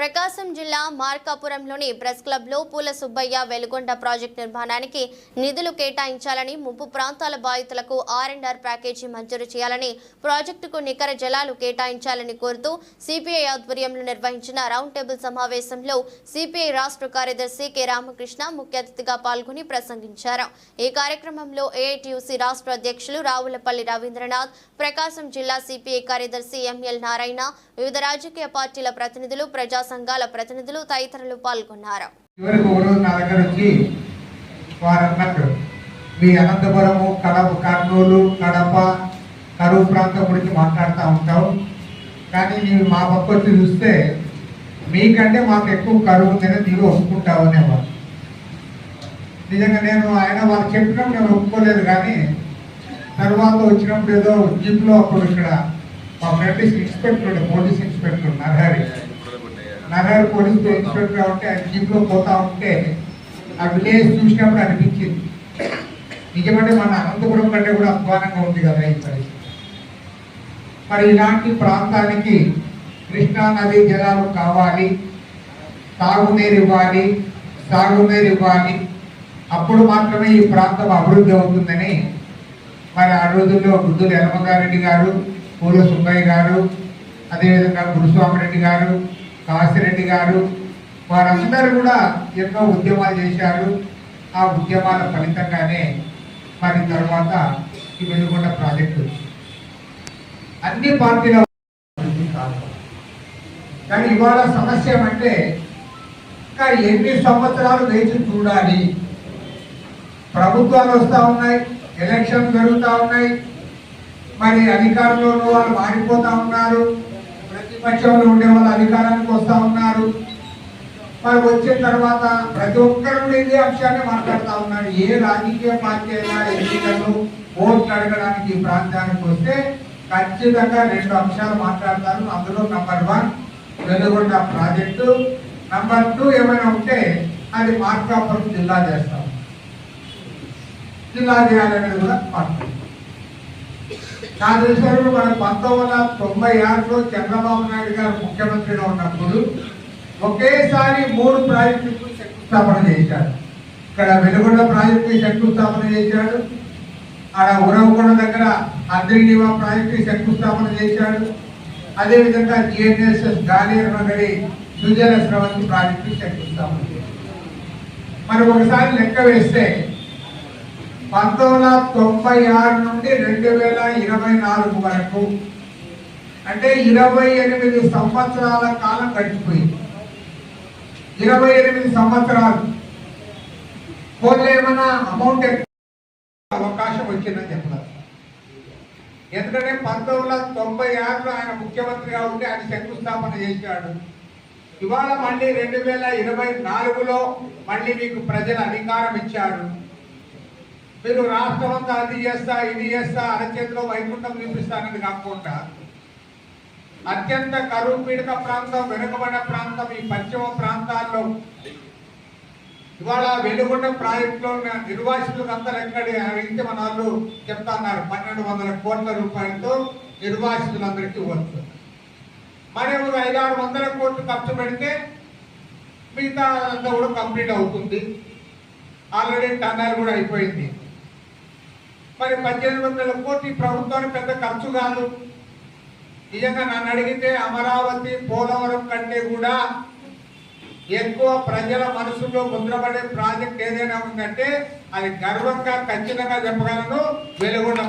ప్రకాశం జిల్లా మార్కాపురంలోని ప్రెస్ క్లబ్లో పూల సుబ్బయ్య వెలుగొండ ప్రాజెక్టు నిర్మాణానికి నిధులు కేటాయించాలని ముప్పు ప్రాంతాల బాధితులకు ఆర్ అండ్ ఆర్ ప్యాకేజీ మంజూరు చేయాలని ప్రాజెక్టుకు నికర జలాలు కేటాయించాలని కోరుతూ సిపిఐ ఆధ్వర్యంలో నిర్వహించిన రౌండ్ టేబుల్ సమావేశంలో సిపిఐ రాష్ట్ర కార్యదర్శి కె రామకృష్ణ ముఖ్య అతిథిగా పాల్గొని ప్రసంగించారు. ఈ కార్యక్రమంలో ఏఐటియుసి రాష్ట్ర అధ్యక్షులు రావులపల్లి రవీంద్రనాథ్ ప్రకాశం జిల్లా సిపిఐ కార్యదర్శి ఎంఎల్ నారాయణ వివిధ రాజకీయ పార్టీల ప్రతినిధులు ప్రజా సంఘాల ప్రతినిధులు తదితరులు పాల్గొన్నారు. వచ్చి మీ అనంతపురము కడప కర్నూలు కడప కరువు ప్రాంతం గురించి మాట్లాడుతూ ఉంటాం కానీ నీవు మా పక్క వచ్చి చూస్తే మీకంటే మాకు ఎక్కువ కరువు ఉందని నీవు ఒప్పుకుంటావు అనేవారు. నిజంగా నేను ఆయన వాళ్ళు చెప్పినప్పుడు నేను ఒప్పుకోలేదు కానీ తర్వాత వచ్చినప్పుడు ఏదో జిప్లో అప్పుడు ఇక్కడ మా friend inspector police inspector Narahari Nagar police inspector ఉంటే ఆ పోతా ఉంటే ఆ విలేజ్ చూసినప్పుడు అనిపించింది. నిజమంటే మన అనంతపురం కంటే కూడా అధ్వానంగా ఉంది కదా ఈ పరిస్థితి. మరి ఇలాంటి ప్రాంతానికి కృష్ణా నది జలాలు కావాలి తాగునీరు ఇవ్వాలి సాగునీరు ఇవ్వాలి. అప్పుడు మాత్రమే ఈ ప్రాంతం అభివృద్ధి అవుతుందని మరి ఆ రోజుల్లో బుద్ధులు యనమగారెడ్డి గారు పూల సుబ్బయ్య గారు అదేవిధంగా గురుస్వామిరెడ్డి గారు కాశిరెడ్డి గారు వారందరూ కూడా ఎన్నో ఉద్యమాలు చేశారు. ఆ ఉద్యమాల ఫలితంగానే మరి తర్వాత ఈ వెలుగొండ ప్రాజెక్టు అన్ని పార్టీల కానీ ఇవాళ సమస్య ఏమంటే ఇంకా ఎన్ని సంవత్సరాలు వేచి చూడాలి. ప్రభుత్వాలు వస్తూ ఉన్నాయి ఎలక్షన్ జరుగుతూ ఉన్నాయి. మరి అధికారంలో వాళ్ళు మారిపోతూ ఉన్నారు. ప్రతిపక్షంలో ఉండే వాళ్ళు అధికారానికి వస్తూ ఉన్నారు. మరి వచ్చిన తర్వాత ప్రతి ఒక్కరు ఇదే అంశాన్ని మాట్లాడుతూ ఉన్నారు. ఏ రాజకీయ పార్టీ అయినా ఎన్నికలు ఓట్లు అడగడానికి ఈ ప్రాంతానికి వస్తే ఖచ్చితంగా రెండు అంశాలు మాట్లాడతారు. అందులో number one Veligonda project. Number two ఏమైనా ఉంటే అది మార్కాపురం జిల్లా చేస్తాం. జిల్లా చేయాలనేది కూడా మాట్లాడుతుంది నా దృష్టిలో మన పంతొమ్మిది వందల తొంభై ఆరులో చంద్రబాబు నాయుడు గారు ముఖ్యమంత్రిగా ఉన్నప్పుడు ఒకేసారి మూడు ప్రాజెక్టులకు శంకుస్థాపన చేశాడు ఇక్కడ వెలుగొండ ప్రాజెక్టు శంకుస్థాపన చేశాడు. ఆడ ఉరవకొండ దగ్గర అద్రినివా ప్రాజెక్టు శంకుస్థాపన చేశాడు. అదేవిధంగా జిఎన్ఎస్ఎస్ గాలియర్ నగరి సుజల స్రవంతి ప్రాజెక్టు శంకుస్థాపన చేశాడు. మరి ఒకసారి లెక్క వేస్తే పంతొమ్మిది వందల తొంభై ఆరు నుండి రెండు వేల ఇరవై నాలుగు వరకు. అంటే ఇరవై ఎనిమిది సంవత్సరాల కాలం గడిచిపోయింది. ఇరవై ఎనిమిది సంవత్సరాలు. పోతే ఏమైనా అమౌంట్ అవకాశం వచ్చిందని చెప్పారు ఎందుకంటే పంతొమ్మిది వందల తొంభై ఆరులో ఆయన ముఖ్యమంత్రిగా ఉండి ఆయన శంకుస్థాపన చేశాడు. ఇవాళ మళ్ళీ రెండు వేల ఇరవై నాలుగులో మళ్ళీ మీకు ప్రజలు అధికారం ఇచ్చారు. మీరు రాష్ట్రం అంతా అది చేస్తా ఇది చేస్తా అరచేతిలో వైకుంఠం చూపిస్తానని కాకుండా అత్యంత కరువు పీడిత ప్రాంతం వెనుకబడిన ప్రాంతం ఈ పశ్చిమ ప్రాంతాల్లో ఇవాళ వెలుగొండ ప్రాజెక్టులో ఉన్న నిర్వాసితులకు అంతా ఎక్కడి అడిగితే మన వాళ్ళు చెప్తా ఉన్నారు. పన్నెండు వందల కోట్ల రూపాయలతో నిర్వాసితులందరికీ ఇవ్వచ్చు. మరి ఒక ఐదారు వందల కోట్లు ఖర్చు పెడితే మిగతా అంతా కూడా కంప్లీట్ అవుతుంది. ఆల్రెడీ టన్నర్ కూడా అయిపోయింది. మరి పద్దెనిమిది వందల కోట్లు ప్రభుత్వానికి పెద్ద ఖర్చు కాదు. నిజంగా నన్ను అడిగితే అమరావతి పోలవరం కంటే కూడా ఎక్కువ ప్రజల మనసులో ముద్రపడే ప్రాజెక్ట్ ఏదైనా ఉందంటే అది గర్వంగా ఖచ్చితంగా చెప్పగలను వెలుగొండ